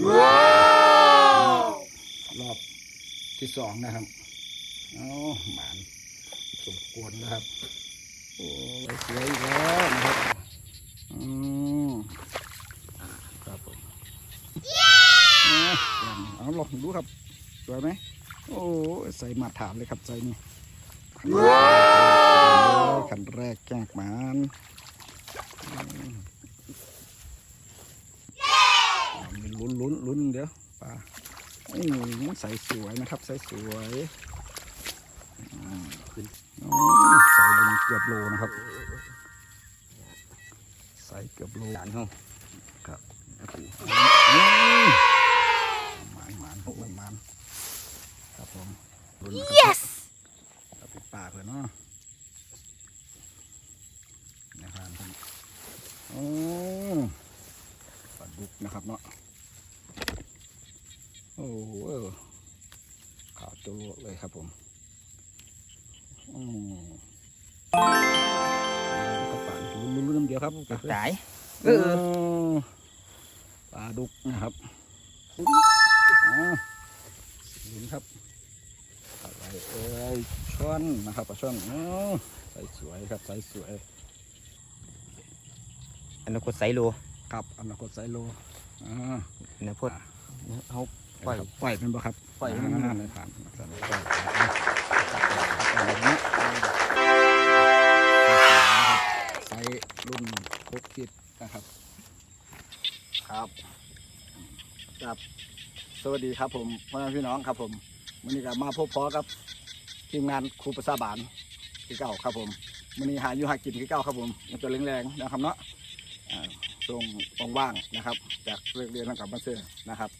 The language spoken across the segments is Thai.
รอบที่สองนะครับโอ้หมานสมควรนะครับ โอ้ยเสียอีกแล้วนะครับอืมครับผมเอาเอาลองดูครับสวยไหมโอ้ยใส่มาถามเลยครับใส่นี่ขันแรกแกงหมานอืมเอามี ลุ้นลุ้นลุ้นเดี๋ยวปลาโอ้ยใส่สวยนะครับ ใส่สวยอืมโอ้ยใส่เป็นเกือบโลนะครับ ใส่เกือบโลหลานห้องครับอืมหมานหมานหมานหมานครับผมลุ้นนะครับ yes เอาปิดปากเลยเนาะ ครับตายเออปลาดุกนะครับอ่าลุ้นครับอะไรเอ้ยช่อนนะครับปลาช่อนอ๋อใส่สวยครับใส่สวยอนาคตไซโลครับอนาคตไซโลอ่าอนาคตเขาปล่อยครับปล่อยเป็นบ่ครับปล่อยอ่ามันเลยผ่านสั่นปล่อยอ่าป ครับครับ สวัสดีครับผมพ่อแม่พี่น้องครับผมวันนี้ก็มาพบพอกับทีมงานครูประสาบานที่เก่าครับผมวันนี้หาอยู่หากินที่เก่าครับผมมันจะแรงๆนะครับเนาะอ่าช่วงว่างๆนะครับ จากเลิกเรียนแล้วกลับมาเสื้อนะครับ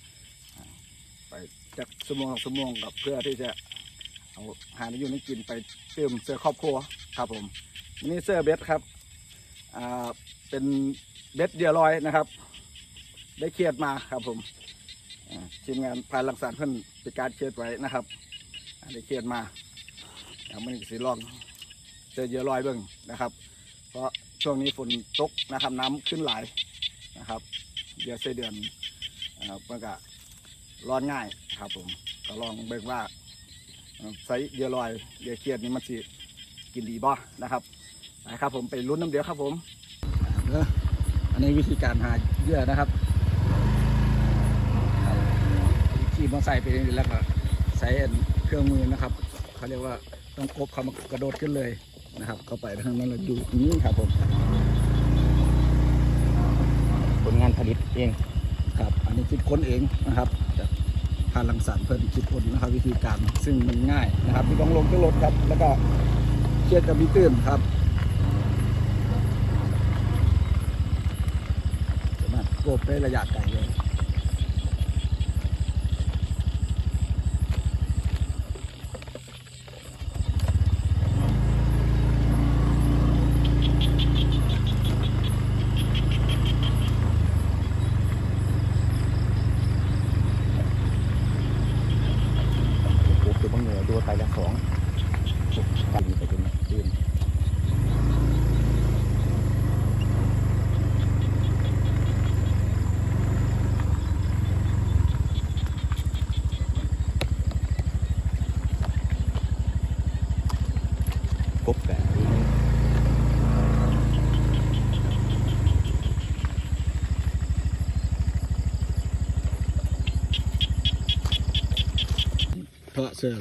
ไปจากสมองสมองกับเพื่อที่จะเอาหาอยู่ในกินไปเติมเสื้อครอบครัวครับผมนนี้เสื้อเบสครับอ่าเป็นเบสเดียร์ลอยนะครับ ได้เครียดมาครับผมทีมงานพายลังสารเพิ่นไปการเครียดไว้นะครับได้เครียดมาเอามันสิลองเจอเยอะลอยเบิ่งนะครับ เพราะช่วงนี้ฝนตกนะครับน้ำขึ้นหลายนะครับเดือนเสเดือนอ่ามันก็ร้อนง่ายครับผมก็ลองเบิ่งว่าใส่เยอะลอยเยอะเครียดนี่มันสิกินดีบ่นะครับไปครับผมไปลุ้นน้ำเดียวครับผมเด้ออันนี้วิธีการหาเยื่อนะครับ ขี่มอเตอร์ไซค์ไปเอยแล้วก็ใช้เครื่องมือนะครับเขาเรียกว่าต้องกบเขามากระโดดขึ้นเลยนะครับ เข้าไปทางนั้นเราดูนี้ครับผมผลงานผลิตเองครับ อันนี้คิดค้นเองนะครับจากพาลังสรรเพิ่นคิดค้นนะครับ วิธีการซึ่งมันง่ายนะครับที่ต้องลงจากรถครับ แล้วก็เครียดกับมีตื้นครับสามารถกบได้ระยะไกลเลย โอ้โหคือบางเหนือดูไปละสองตันไปจนตื่นกบแกะ เพาะเสือ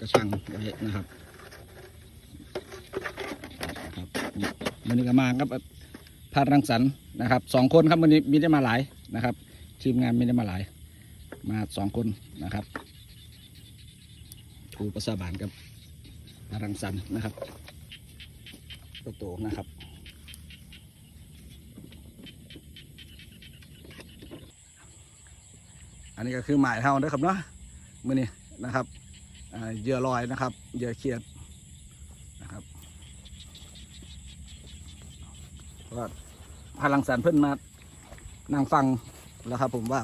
กระชังไว้นะครับครับมันนี้ก็มาครับพาดรังสรรค์นะครับสองคนครับมันนี้มีได้มาหลายนะครับ ทีมงานไม่ได้มาหลาย มาสองคนนะครับครูประสาบานกับพารังสรรค์นะครับตัวโตนะครับ อันนี้ก็คือหมายเท่านะครับเนาะมือนี้นะครับเหยื่อลอยนะครับเหยื่อเขียดนะครับพราะว่าพลังสารเพิ่นมานั่งฟังแล้วครับผมว่า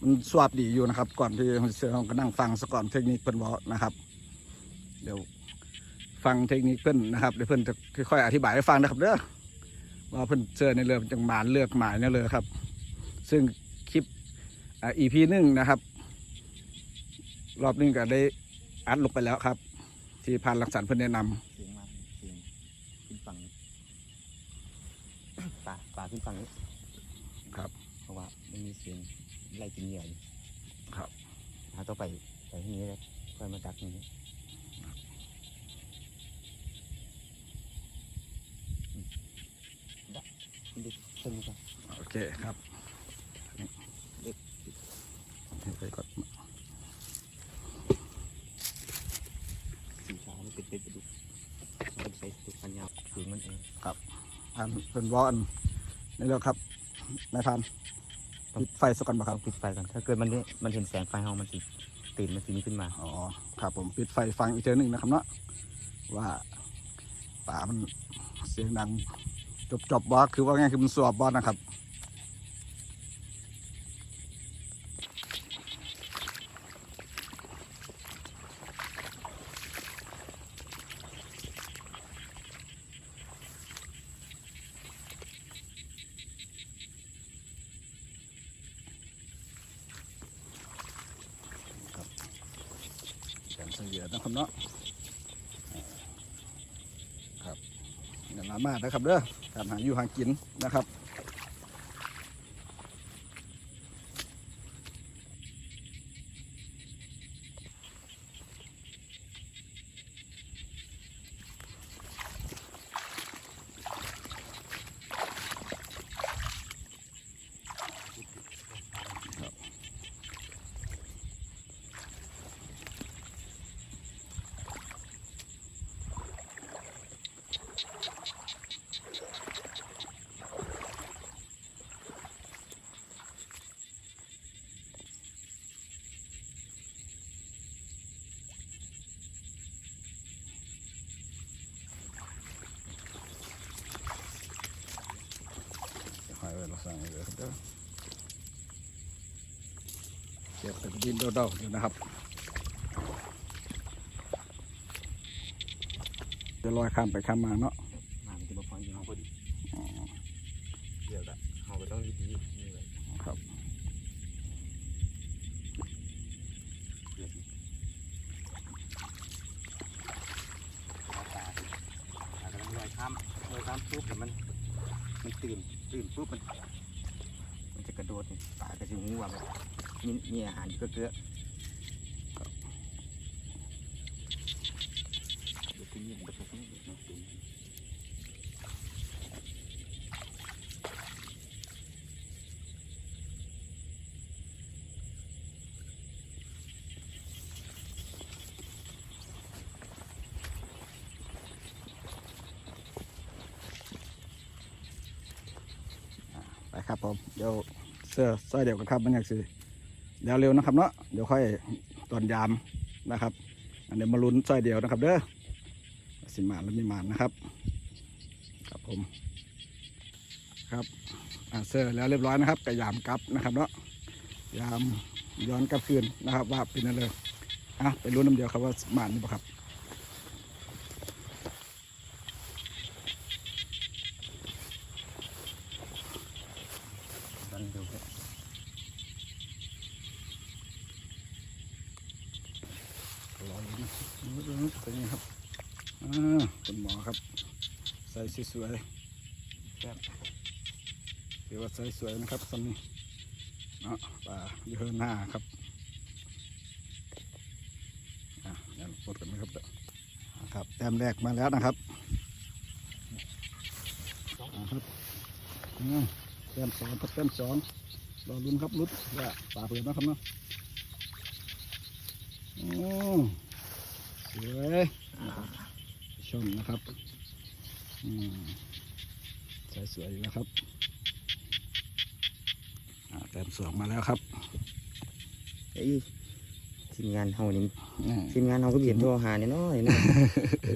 มันสวบดีอยู่นะครับ ก่อนที่เสือเราก็นั่งฟังซะก่อนเทคนิคเพิ่นบอกนะครับ เดี๋ยวฟังเทคนิคเพิ่นนะครับเดี๋ยวเพิ่นจะค่อยๆอธิบายให้ฟังนะครับเด้อว่าเพิ่นเจอในเรือจังหมานเลือกหมายเนี่ยเลยครับ ซึ่ง อ่า EP หนึ่งนะครับ รอบหนึงก็ได้อัดลงไปแล้วครับ ที่พานรังสรรค์เพื่อนแนะนำเสียงมาเสียงขึ้นฝั่งนี้ป่าป่าขึ้นฝั่งนี้ครับ เพราะว่ามันมีเสียงไล่กินเหยื่ออยู่ครับเราต้องไปไปที่นี้เลยค่อยมาดักตรงนี้อืมดักคุณดิขึ้นมาก่อนโอเคครับ ไปก่อนสีขาวมันเป็นเป็นประดุกมันใส่ตุกปัญญาเสียงมันเองพันเป็นวอนนี่แล้วครับนายพันปิดไฟสักก่อนบ่คต้รัอบงปิดไฟก่อนถ้าเกิดมันเนี่ยมันเห็นแสงไฟห้องมันสิตื่นมันสิมีขึ้นมาอ๋อครับผมปิดไฟฟังอีกเจอหนึ่งนะครับเนาะว่าป่ามันเสียงดังจบจบบอคือว่าไงคือมันสวบบอนะครับ แกนเสียนะครับเนาะอ่าครับ อย่ามามาดนะครับเด้อการหาอยู่หากินนะครับ อยไว้เราสั่งเลยครับเด้อเก็บแต่ดินเดาๆอยู่นะครับจะลอยข้ามไปข้ามมาเนาะ เกลือครับเดี๋ยไปครับผม เดี๋ยวเสื้อสร้อยเดียวกันครับ มันอยากสิ เดี๋ยวเร็วนะครับเนาะเดี๋ยวค่อยตอนยามนะครับ อันเดี๋ยวมาลุ้นสอยเดียวนะครับ เด้อสิมาแล้วมีมานนะครับ ครับผมครับอ่าเสื้อแล้วเรียบร้อยนะครับกระยามกลับนะครับเนาะยามย้อนกลับคืนนะครับ ว่าเป็นอะไรอะไปลุ้นน้ำเดียวครับว่าหมานนี่ปะครับตอนดูครับ รออยู่ เป็นไงครับอ่าคุณหมอครับ ใส่สวยๆแซ่บถือว่าใส่สวยนะครับสันนี้เนาะป่าเยอะหน้าครับอะเดี๋ยวปลดกันนะครับเด้ออะครับแต้มแรกมาแล้วนะครับอะครับแต้มสองครับแต้มสองรอลุ้นครับลุ้นว่าป่าเปลี่ยนนะครับเนาะโอ้ สวยชมนะครับอืมใส่สวยอยู่แล้วครับอ่าแต้มสองมาแล้วครับไอ้ยทีมงานเฮานี่อืมทีมงานเฮาก็เบียดโทรหาเนี่ยน้อยๆนะ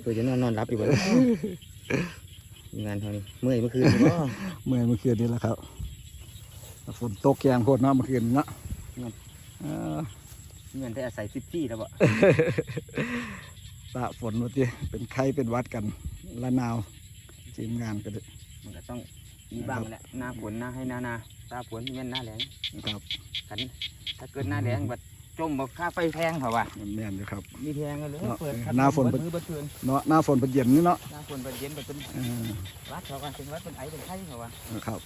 เพื่อจะนอนนอนรับอยู่บ่ล่ะทีมงานเฮานี่เมื่อยเมื่อคืนนี่บ่เมื่อเมื่อคืนนี้แหละครับฝนตกแยงโคตรเนาะเมื่อคืนนี้เนาะเออเงินได้อาศัยซิตี้แล้วบ่ ตะฝนว่าที่เป็นไข้เป็นหวัดกันละนาวทีมงานก็ได้มันก็ต้องมีบ้างแหละหน้าฝนหน้าให้หน้านาตาฝนเงี้ยหน้าแรงนะครับขันถ้าเกิดหน้าแรงบัดจมบ่ค่าไฟแพงเพราะว่ามันแม่นอยู่ครับมีแพงกันเลยเนาะเปิดหน้าฝนเปิดมือเปิดคืนเนาะหน้าฝนเป็นเย็นนี่เนาะหน้าฝนเปิดเย็นเปิดเป็นเออวัดเขากันเป็นวัดเป็นไอเป็นไข่เพราะว่านะครับ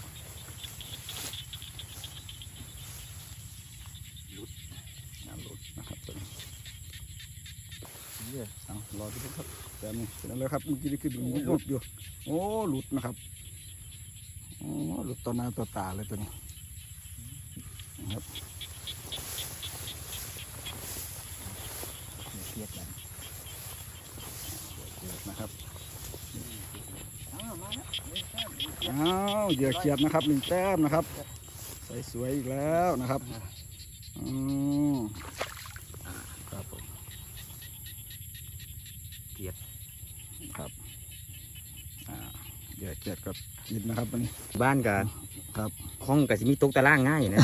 งานรถนะครับตัวนี้ เยอะเอารอดูครับแต่นี่เป็นอะไรครับเมื่อกี้นี่คือดูหลุดอยู่โอ้หลุดนะครับโอ้หลุดต่อหน้าต่อตาเลยตัวนี้ครับเครียดกันนะครับอ้าวเหยื่อเขียดนะครับหนึ่งแต้มนะครับ สวยๆอีกแล้วนะครับอืมครับผม เกียด ครับอ่าเหยื่อเขียด ก็กินนะครับวันนี้บ้านกับครับห้องกับสิมีตกตารางง่ายนะ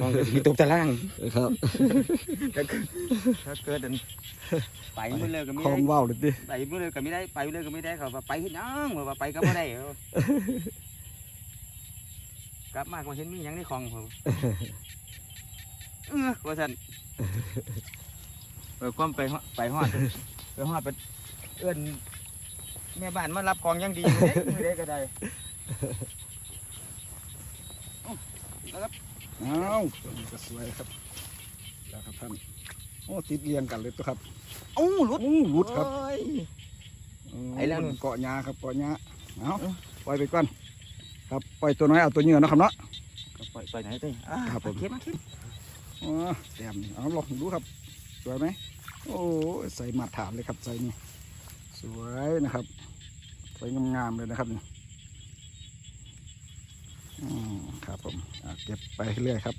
ห้องกับสิมีตกตารางครับ ถ้าเกิดถ้าเกิดอันไปเมื่อเลยก็ไม่คลอได้งว่าวเลยดิไปเมื่อเลยก็ไม่ได้ไปเลยก็ไม่ได้เขาว่าไปเฮ็ดหยังว่าไปก็ไม่ได้เอากลับมาก็เห็นมีหยังในคลองเขาเออว่าสันไปความไปฮอดไปฮอดไปฮอดไปเอื้อน แม่บ้านมารับของอยังดีอยู่เด้ไม่ได้ก็ได้อ้าวตัวนี้ก็สวยครับแล้วครับท่านโอ้ติดเรียงกันเลยตัวครับเอ้าหลุดโอ้หลุดครับโอ้ยโอ้ไอ้แล้วนู่น เกาะหญ้าครับเกาะหญ้าเอาปล่อยไปก่อนครับปล่อยตัวน้อยเอาตัวเหยื่อเนาะครับเนาะ ปล่อยปล่อยไหนเต้อ่าครับผม เข็มมาเข็มอ๋อแต้มนี่เอาลองดูครับสวยไหมโอ้ใส่มาตรฐานเลยครับใส่นี่ สวยนะครับ สวยงามๆเลยนะครับนี่อืมครับผมเก็บไปเรื่อยครับ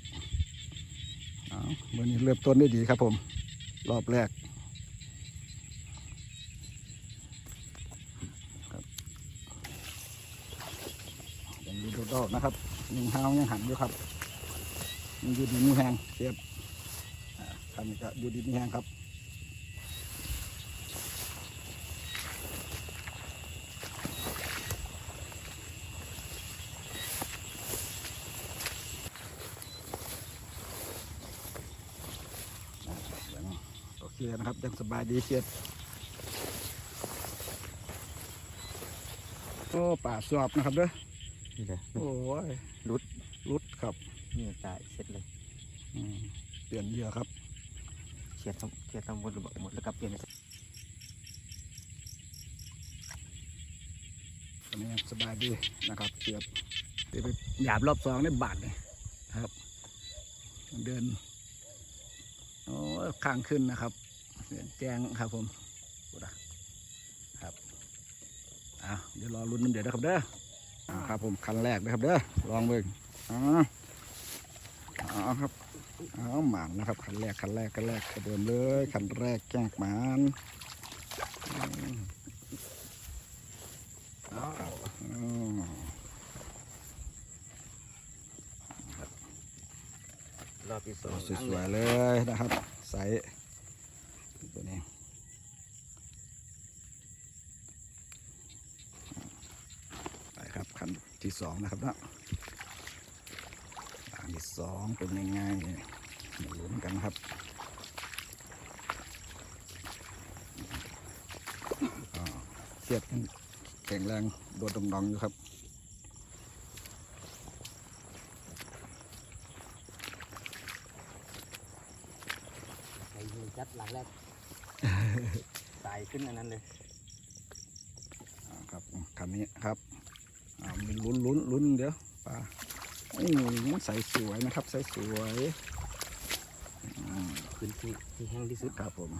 อาวันนี้เริ่มต้นได้ดีครับผม รอบแรกครับยังมีโดดๆนะครับยังห้ายังหันอยู่ครับยังอยู่ดีมีแหงเก็บอ่าคันนี้ก็ยืดีมีแหงครับ ยังโอเค นะครับยังสบายดีเชียดโอ้ป่าสอบนะครับเด้อนี่เลยโอ้ยรุดรุดครับนี่ตายเสร็จเลยอืมเปลี่ยนเหยื่อครับเฉียดทั้งเฉียดทั้งหมดหมดแล้วก็เปลี่ยนตอนนี้ยังสบายดีนะครับเชียดเดี๋ยวไปหยาบรอบสองได้บาทเลยครับ เดินโอ้ยข้างขึ้นนะครับ เดินแจ้งครับผมดูนะครับอะเดี๋ยวรอลุ้นน้ำเดือดนะครับเด้ออ่าครับผมคันแรกนะครับเด้อลองเบิ่งอ่าเอาครับเอาหมานนะครับคันแรกคันแรกคันแรกกระเดิมเลยคันแรกแจ้งหมานอืมเอาครับอืมรอบที่สองสวยๆเลยนะครับ ใส่ตัวนี้ไปครับคันที่ สองนะครับเนาะคันที่สองเป็นยังไงมาลุ้นกันครับอ่าเสียดมันแข็งแรงโดดดองๆอยู่ครับไอ้ยิงจัดหลังแรกตายขึ้นอันนั้นเลย อ่าครับคันนี้ครับอ่ามีลุ้นลุ้นลุ้นเดี๋ยวปลาโอ้ยใส่สวย นะครับใส่สวยอืมพื้นที่ที่แห้งที่สุดครับผม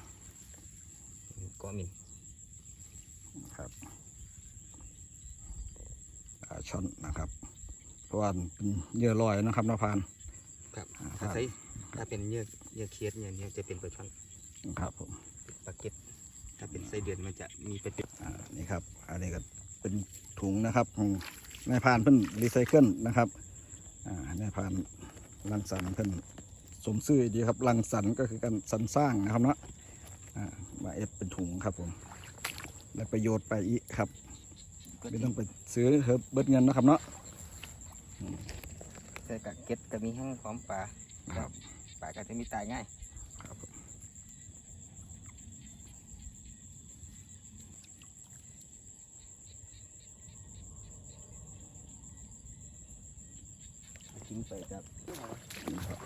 ก็มีครับปลาช่อนนะครับเพราะว่าเป็นเหยื่อลอยนะครับนาพานครับอ่าคถ้ารับใช้ถ้าเป็นเยื่อเยื่อเคียดเนี่ยเนี่ยจะเป็นปลาช่อนครับผมปลาเก็ตถ้าเป็นไส้เดือนมันจะมีเป็นเป็นอ่านี่ครับ อันนี้ก็เป็นถุงนะครับของนายพรานเพิ่นรีไซเคิลนะครับอ่านายพราน รังสรรค์เพิ่นสมซื่อดีครับรังสรรค์ก็คือการสรรสร้างนะครับเนาะอ่ามาเอ็ดเป็นถุงครับผมได้ประโยชน์ไปอีกครับไม่ต้องไปซื้อเฮิบเบิดเงินนะครับเนาะอืมกับเก็ดก็มีแห้งพร้อมปลาครับปลาก็จะมีตายง่าย ไปครับนี่ครับ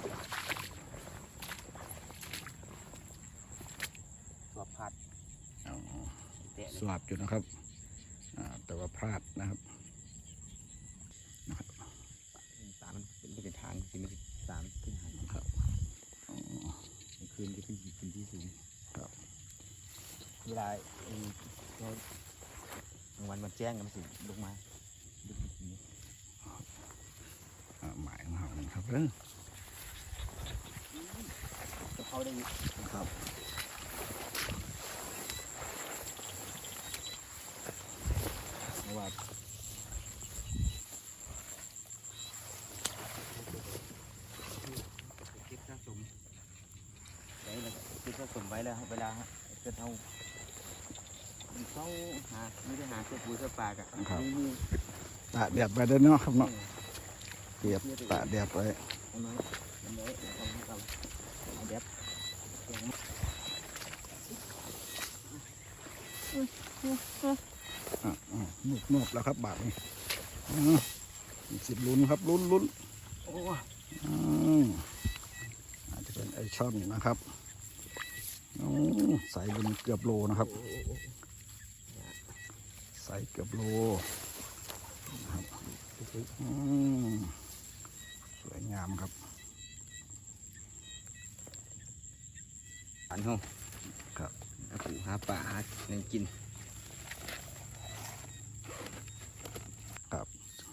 ตัวผัดอ๋อเตะสวบอยู่นะครับอ่าแต่ว่าพลาดนะครับตามันเป็นเป็นทางสิมันสิตามขึ้นหางครับอ๋อกลางคืนจะขึ้นขึ้นที่สูงครับเวลาเอ่อเรากลางวันมันแจ้งกันมันสิลงมาดึกๆอย่างนี้ อ่าหมายของเรานี่ครับเออ จะเข้าได้อยู่ ครับ เพราะว่าเก็บสะสมไว้แล้วก็เก็บสะสมไว้แล้วเวลาเกิดเอามันเข้าหาไม่ได้หาเสื้อปูเสื้อปลากอะมีมีตากแดดไปเด้อเนาะครับเนาะเปียบตากแดดไว้ เอาน้อยเอาน้อยเอาให้เราเอาเด็บ อ่า อ่านุบแล้วครับบาทนี้อ่ามีสิบลุ้นครับลุ้นลุ้นโอ้อืมอาจจะเป็นไอช่อนนะครับโอ้ใส่เป็นเกือบโลนะครับ ใส่เกือบโลนะครับอืมสวยงามครับอันห้องครับหาปูหาปลาหาเงินกิน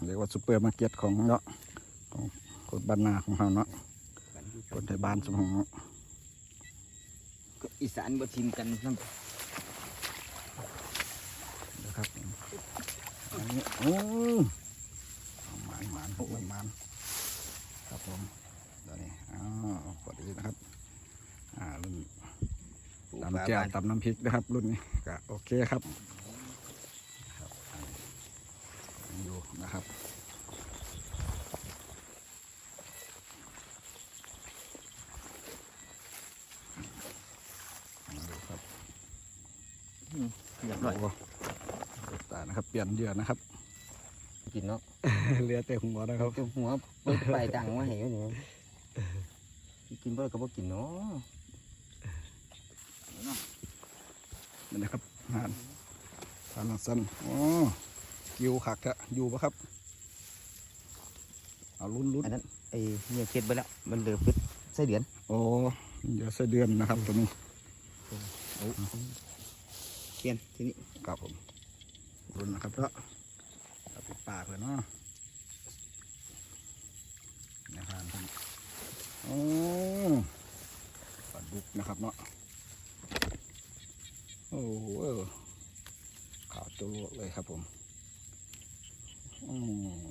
เรียกว่าซูเปอร์มาร์เก็ตของเนาะของคนบ้านนาของเราเนาะคนไทยบ้านสมองเนาะก็อีสานบ่ทิมกันน้ำนะครับอันนี้โอ้เอาหมานหมานพวกหมานครับผมตอนนี้อ้าวพอดีนะครับ อ่ารุ่นปูตำปลาแจ่วบ้านตำน้ำพริกนะครับ รุ่นนี้ก็โอเคครับครับยังอยู่นะครับยังอยู่ครับ เรียบร้อยโอ้ตายนะครับ เปลี่ยนเหยื่อนะครับ กินเนาะเหลือแต่หัวนะครับเจ้าหัวเปิดไปตังมาให้อยู่นี่กินบ่ได้ก็บ่กินเนาะนี่นะครับงานทานสั้นโอ้กิวขักอะอยู่ปะครับเอาลุ้นลุ้นอันนั้นไอ้เนี่ยเก็บไปแล้วมันเหลือพิษไส้เดือนโอ้เดี๋ยวไส้เดือนนะครับตัวนี้ เอาเขียนทีนี้ครับผมลุ้นนะครับแล้วเอาปิดปากเลยเนาะนะครับโอ้ปลาดุกนะครับเนาะโอ้โหขาวตัวเลยครับผมอืม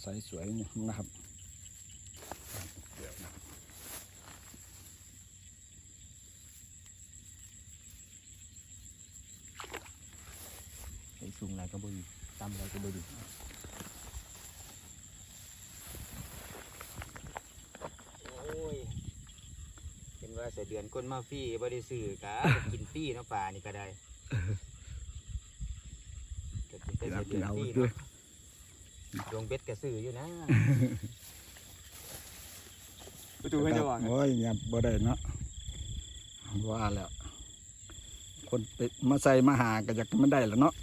ใสสวยนะครับเดี๋ยวนะครับ ไอ้สูงอะไร ก็บ่ดีต่ำอะไรก็บ่ดีโอ้ยเป็นว่าเสียเดือนก้นมาฟรีบ่ได้ซื้อกะ กินฟรีเนาะป่านี่ก็ได้ก็กินแต่กินเสีเอายกิเดืนอนฟรีเนาะเอาด้วยดวงเบ็ดก็ซื้ออยู่นะ ประตูคให้รัจะบวางโอ้ยยับบ่ได้เนาะว่าแล้ว คนไปมาใส่มาหาก็อยากมันได้แล้วเนาะ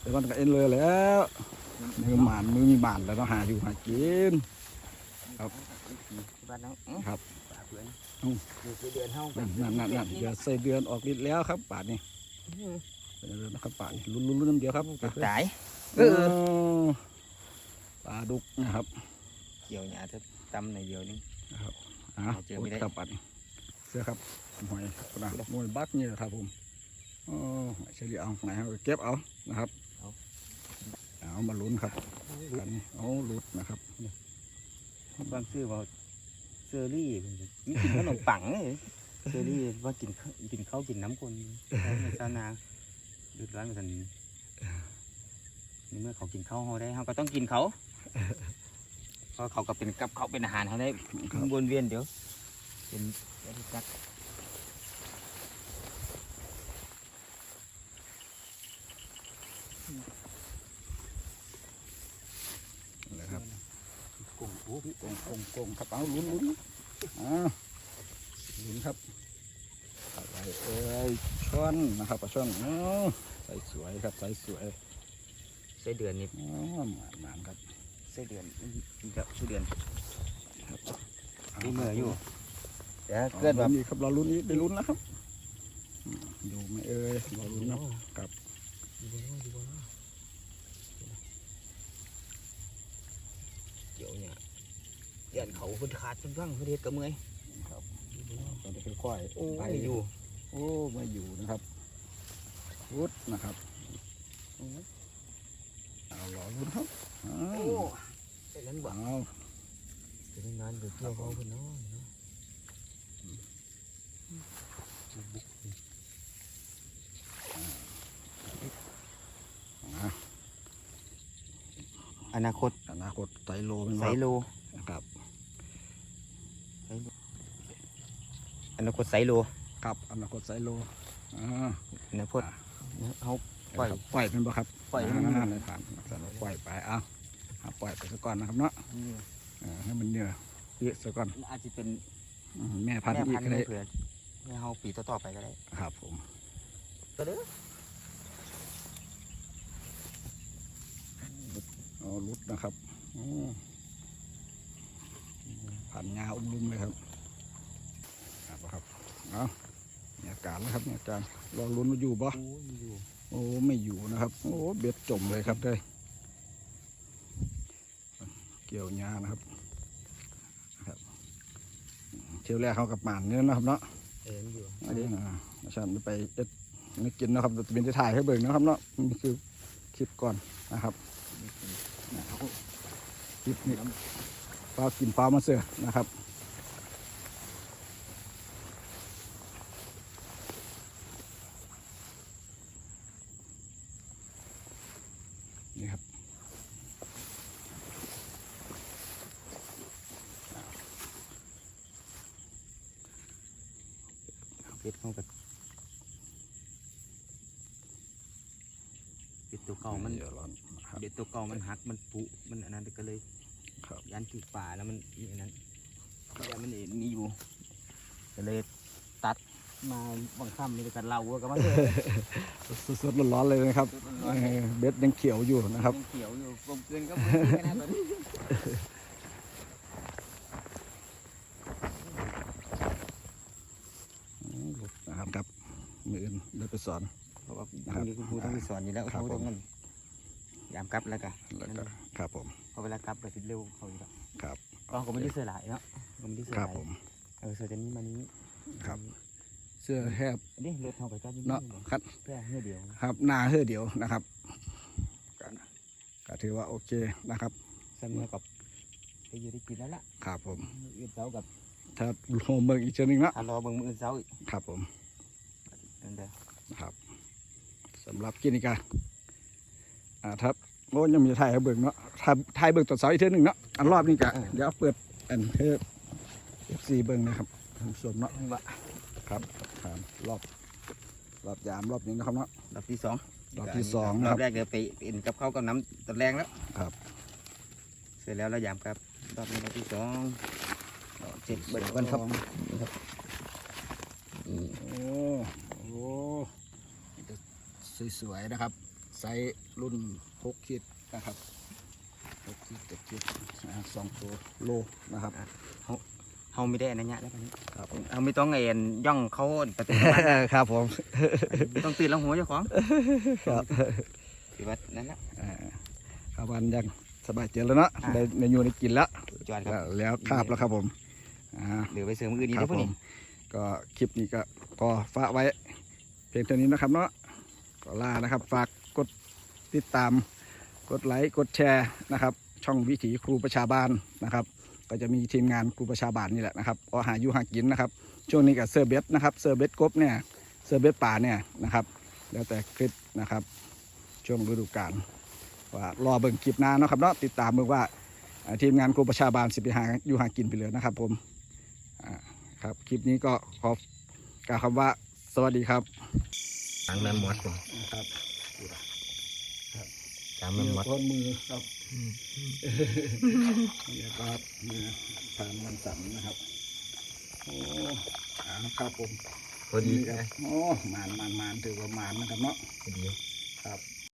แต่มันก็เอ็นเลยแล้วมือหมานมือมีหมานแล้วเนาะหาอยู่หากิน ครับ บ้านน้องอื้อครับป่าเพื่อนอื้ออยู่ที่เดือนเฮานั่นนั่นนั่นนั่นเดี๋ยวใส่เดือนออกฤทธิ์แล้วครับป่านนี้ใส่เดือนนะครับป่านนี้ลุ้นลุ้นลุ้นน้ำเดียวครับตายเออปลาดุกนะครับเกี่ยวหญ้าเถอะตำในอยเดียวนึงอะเจอไม่ได้โยครับป่านนี้เสื้อครับหอยนะมวยบักนี่แหละครับผมโอ้เฉลี่ยเอาไหนเอาเก็บเอานะครับ เอามาลุ้นครับกันนี้เอาลุ้นนะครับบางชื่อว่าเซอรี่เพิ่นสิกินขนมปังเลยเซอรี่ว่ากินข้าวกินข้าวกินน้ำคนเขาในชาวนาเดือดร้อนกันในเมื่อเขากินข้าวเขาได้เขาก็ต้องกินเขาราะเขาก็เป็นกับเขาเป็นอาหารให้ได้ครับวนเวียนเดี๋ยวเป็นวัฏจักร นะครับ กุ้งโอ้ กงกงกงครับเอาลุ้นลุ้นอ่าลุ้นครับอะไรเอ้ยช่อนนะครับปลาช่อนอ๋อใส่สวยครับใส่สวยไส้เดือนนี่อ๋อหมานหมานครับไส้เดือนนี่ครับไส้เดือนมีเมื่ออยู่แต่เกิเกิดดแบแบบบนี้ครับเราลุ้นนี้ไปลุ้นนะครับอืมอยู่ไหมเอ้ยเราลุ้นนะครับ เดี๋ยวเนี่ย เดือนเขาเพิ่นขาดเพิ่นฟังเพิ่นเฮ็ดกับเมื่อยครับตอนนี้ค่อยๆโอ้ไปยอยู่ โอ้ไม่อยู่นะครับรุดนะครับเอาหล่อลุ้นครับเอาโอ้ไอ้นั้นบ่เอาเป็นงานเดี๋ยวเที่ยวเขาเพิ่นเนาะเนาะอนาคตอนาคตไตโลเป็นไซว่าโลนะครับ อนาคตไซโลครับอนาคตไซโลอ่าอนาคตเฮาปล่อยครับปล่อยเป็นบ่ครับปล่อยให้มันาในผ่านสารปล่อยไปเอาเอาปล่อยไปซะก่อนนะครับเนาะเออให้มันเนื้อเยอะซะก่อนอาจจะเป็นอืมแม่พันธุ์แม่อีกพันก็ธุ์ได้เผื่อให้เฮาปีต่อๆไปก็ได้ครับผมก็เด้อเอารุดนะครับอืมผ่านงาอุ้มลุมเลยครับครับครับ เอาเนี่ยการแล้วครับเนี่ยการรอลุ้นมาอยู่บ่โอ้ยอยู่โอ้ไม่อยู่นะครับ โอ้เบ็ดจมเลยครับเลยเกี่ยวหญ้านะครับครับเที่ยวแรกเขากับหมานเนี่ยนะครับเนาะเอ็นอยู่อันนี้อาจารย์ไปเอ็ดไม่กินนะครับแต่เป็นที่ถ่ายให้เบิ่งนะครับเนาะนี่คือคลิปก่อนนะครับคลิปนี้ปลากินปลามาเสือนะครับนี่ครับ เป็ดเฮาก็เป็ดตัวเก่ามัน เดี๋ยวร้อน ครับเบ็ดตัวเก่ามันหักมันปุมันอันนั้นก็เลยครับยันถือป่าแล้วมันมีอันนั้นแต่มันเห็นมีอยู่ก็เลยตัดมาบังคับมีแต่กันเล่าว่ากันมาเลยสดๆร้อนๆเลยนะครับเออเบ็ดยังเขียวอยู่นะครับยังเขียวอยู่กลมเกลืนก็มือขนาดนี้นะครับครับมืออื่นเดี๋ยวไปสอนเพราะว่าพรุ่งนี้คุณครูต้องมีสอนอยู่แล้วครับเขาต้องผมมันยามกลับแล้วกันแล้วก็ครับผมพอเวลากลับก็สิเร็วเขาอยู่แล้วครับอ๋อก็ไม่ได้เสื้อหลายเนาะก็ไม่ได้เสื้อคหรับลายผม เออเสื้อจะนี้มานี้ครับ เสื้อแคบอันนี้รถเขาไปจับอยี่เนาะนี่ครับแค่เพื่อเดียว ครับหน้าเฮือเดียวนะครับก็ก็ถือว่าโอเคนะครับสำเนียกับไปอยู่ได้กินแล้วล่ะครับผมมื้ออื่นเช้ากับถ้าโฮมเบิร์กอีกเชืนึงเนาะถ้ารอเบิ่งมืออื่นเช้าอีกครับผม นั่นเด้อนะครับสำหรับกินิกาอ่าครับโอ้ยังมีถ่ายให้เบิร์กเนาะถ่ายถ่ายเบิร์กตอนเสาร์อีกเทื่อหนึงเนาะอันรอบนี้กะเดี๋ยวเปิดอันเพื่อเอฟซีเบิร์กนะครับท่านผู้ชมเนาะว่าครับครับรอบรอบยามรอบนี้นะครับเนาะรอบที่สองรอบที่สองรนะอครับบแรกเดี๋ยวไปเป็นกับข้าวกับน้ำตอนแรงแล้วครับ เสร็จแล้วเรายามครับรอบนี้รอบที่สองเจ็ดเบิดกันครับนี่ครับนี่โอ้โหสวยๆนะครับไซส์รุ่น หกขีดนะครับหกขีดเจ็ดขีดนะสองตัวโลนะครับเฮาไม่ได้อันนั้นเนี่ยแล้วกันนี้ครับผมเฮาไม่ต้องเอ็นย่องเขาประตูบ้านครับผมไม่ต้องตื่นแล้วหัวเจ้าของครับถือว่านั่นแหละอ่าครับวันยังสบายใจแล้วเนาะอ่าได้ในอยู่ในกินแล้วจอดครับแล้วคาบแล้วครับผมอ่าเหลือไปเสริมอื่นอีกครัได้บพวกผนี้มก็คลิปนี้ก็พอฝากไว้ เพียงเท่านี้นะครับเนาะก็ลานะครับ ฝากกด ติดตามกดไลค์กดแชร์นะครับ ช่องวิถีครูประชาบาลนะครับ ก็จะมีทีมงานครูประชาบาลนี่แหละนะครับก็หาอยู่หากินนะครับ ช่วงนี้กับเซอร์เบสนะครับเซอร์เบสกบเนี่ยเซอร์เบสป่าเนี่ยนะครับ แล้วแต่คลิปนะครับช่วงฤดูกาลว่ารอเบิ่งคลิปหน้าเนาะครับเนาะติดตามเบิ่งว่าอ่าทีมงานกรมประชาบาลสิบไปหาอยู่หากินไปเลยนะครับ ผมอ่าครับคลิปนี้ก็ขอกล่าวคำว่าสวัสดีครับทางแม่มดครับ ทางแม่มดก้นมือครับนี่ครับมือผ่านมันสั่นนะครับ โอ้อ่าครับผมพอดีนี่ครับโอ้หมานหมานหมานถือว่าหมานนะครับเนาะพอดีครับ